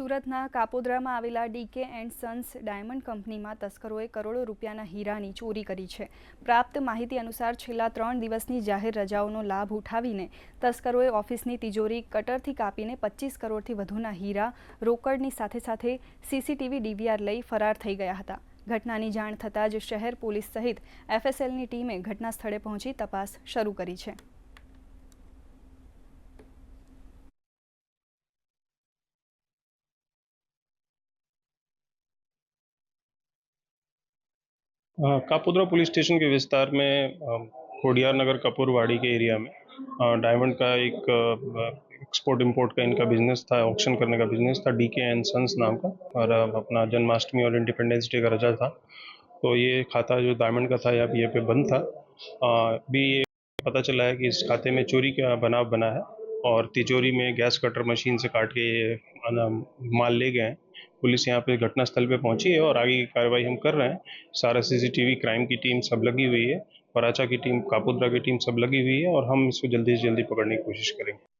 સુરતના કાપોદ્રામાં આવેલા decay and Sons diamond કંપનીમાં તસ્કરોએ કરોડો રૂપિયાના હીરાની ચોરી કરી છે. પ્રાપ્ત માહિતી અનુસાર છેલ્લા ત્રણ દિવસની જાહેર રજાઓનો લાભ ઉઠાવીને તસ્કરોએ ઓફિસની તિજોરી કટરથી કાપીને પચીસ કરોડથી વધુના હીરા રોકડની સાથે સાથે સીસીટીવી ડીવીઆર લઈ ફરાર થઈ ગયા હતા. ઘટનાની જાણ થતાં જ શહેર પોલીસ સહિત એફએસએલની ટીમે ઘટના સ્થળે પહોંચી તપાસ શરૂ કરી છે. कापोद्रा पुलिस स्टेशन के विस्तार में खोडियार नगर कपूरवाड़ी के एरिया में डायमंड का एक एक्सपोर्ट इंपोर्ट का इनका बिज़नेस था ऑक्शन करने का बिज़नेस था डी के एंड सन्स नाम का, और अपना जन्माष्टमी और इंडिपेंडेंस डे का रजा था। तो ये खाता जो डायमंड का था, या यहाँ पे बंद था अभी ये पता चला है कि इस खाते में चोरी का बनाव बना है, और तिजोरी में गैस कटर मशीन से काट के ये माल ले गए हैं। पुलिस यहाँ पे घटनास्थल पे पहुँची है और आगे की कार्रवाई हम कर रहे हैं। सारा सीसीटीवी, क्राइम की टीम सब लगी हुई है। पराचा की टीम, कापुद्रा की टीम सब लगी हुई है और हम इसको जल्दी से जल्दी पकड़ने की कोशिश करेंगे।